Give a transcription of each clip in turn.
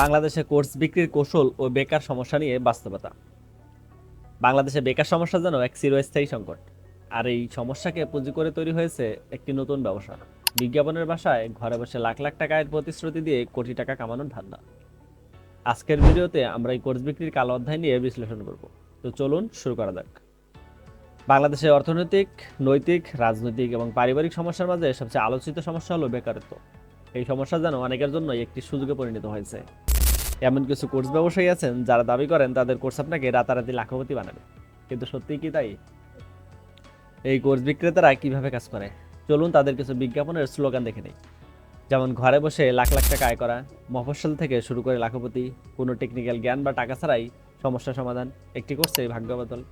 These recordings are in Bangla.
বাংলাদেশে কোর্স বিক্রির কৌশল ও বেকার সমস্যা নিয়ে বাস্তবতা। বাংলাদেশে বেকার সমস্যা যেন এক চিরস্থায়ী সংকট। আর এই সমস্যাকে পুঁজি করে তৈরি হয়েছে একটি নতুন ব্যবসা। বিজ্ঞাপনের বাসায় ঘরে বসে লাখ লাখ টাকা আয়ের প্রতিশ্রুতি দিয়ে কোটি টাকা কামানোর ধান্দা। আজকের ভিডিওতে আমরা এই কোর্স বিক্রির কালো অধ্যায় নিয়ে বিশ্লেষণ করব। তো চলুন শুরু করা যাক। বাংলাদেশে অর্থনৈতিক, নৈতিক, রাজনৈতিক এবং পারিবারিক সমস্যার মাঝে সবচেয়ে আলোচিত সমস্যা হলো বেকারত্ব। এই সমস্যা যেন অনেকের জন্য একটি সুযোগে পরিণত হয়েছে। এমন কিছু কোর্স ব্যবসায়ী আছেন যারা দাবি করেন তাদের কোর্স আপনাকে রাতারাতি লাখপতি বানাবে। কিন্তু সত্যিই কি তাই? এই কোর্স বিক্রেতারা কীভাবে কাজ করে? চলুন তাদের কিছু বিজ্ঞাপনের স্লোগান দেখে নেই। যেমন ঘরে বসে লাখ লাখ টাকা আয় করা, মফস্বল থেকে শুরু করে লাখপতি, কোনো টেকনিক্যাল জ্ঞান বা টাকা ছাড়াই সমস্যা সমাধান, একটি কোর্সে ভাগ্য বদল।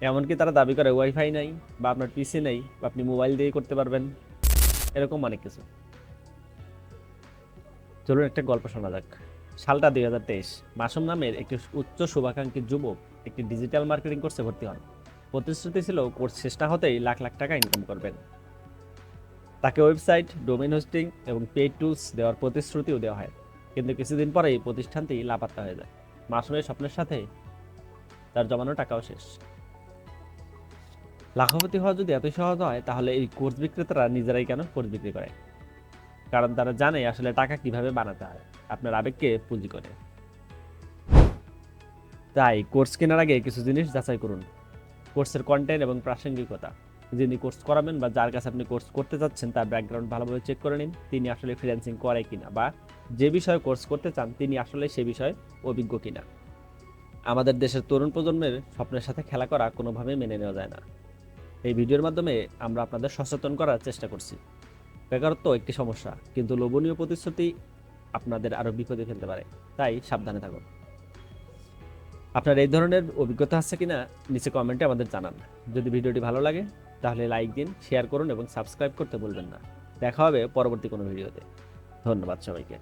এমনকি তারা দাবি করে ওয়াইফাই নাই বা আপনার পিসি নেই বা আপনি মোবাইল দিয়ে করতে পারবেন। এরকম অনেক কিছু। চলুন একটা গল্প শোনা যাক। সালটা দুই হাজার তেইশ। মাসুম নামের একটি উচ্চ শুভাকাঙ্ক্ষী যুবক একটি ডিজিটাল মার্কেটিং কোর্সে ভর্তি হন। প্রতিশ্রুতি ছিল কোর্স শেষ না হতেই লাখ লাখ টাকা ইনকাম করবেন। তাকে ওয়েবসাইট ডোমেন হোস্টিং এবং পেড টুলস দেওয়ার প্রতিশ্রুতিও দেওয়া হয়। কিন্তু কিছুদিন পরেই প্রতিষ্ঠানটি লাপাত্তা হয়ে যায়। মাসুমের স্বপ্নের সাথে তার জমানো টাকাও শেষ। লাখপতি হওয়া যদি এতই সহজ হয়, তাহলে এই কোর্স বিক্রেতারা নিজেরাই কেন কোর্স বিক্রি করে? কারণ তারা জানে আসলে টাকা কীভাবে বানাতে হয়। আপনার আবেগকে পুঁজি করে। তাই কোর্স কেনার আগে কিছু জিনিস যাচাই করুন। কোর্সের কন্টেন্ট এবং প্রাসঙ্গিকতা। যিনি কোর্স করাবেন বা যার কাছে আপনি কোর্স করতে চাচ্ছেন তার ব্যাকগ্রাউন্ড ভালোভাবে চেক করে নিন, তিনি আসলে ফ্রিল্যান্সিং করে কিনা বা যে বিষয়ে কোর্স করতে চান, তিনি আসলে সে বিষয়ে অভিজ্ঞ কিনা। আমাদের দেশের তরুণ প্রজন্মের স্বপ্নের সাথে খেলা করা কোনোভাবেই মেনে নেওয়া যায় না। এই ভিডিওর মাধ্যমে আমরা আপনাদের সচেতন করার চেষ্টা করছি। বেকারত্ব একটি সমস্যা, কিন্তু লোভনীয় প্রতিশ্রুতি আপনাদের আরও বিপদে ফেলতে পারে। তাই সাবধানে থাকুন। আপনার এই ধরনের অভিজ্ঞতা আছে কিনা, নিচে কমেন্টে আমাদের জানান। যদি ভিডিওটি ভালো লাগে, তাহলে লাইক দিন শেয়ার করুন এবং সাবস্ক্রাইব করতে ভুলবেন না। দেখা হবে পরবর্তী কোনো ভিডিওতে। ধন্যবাদ সবাইকে।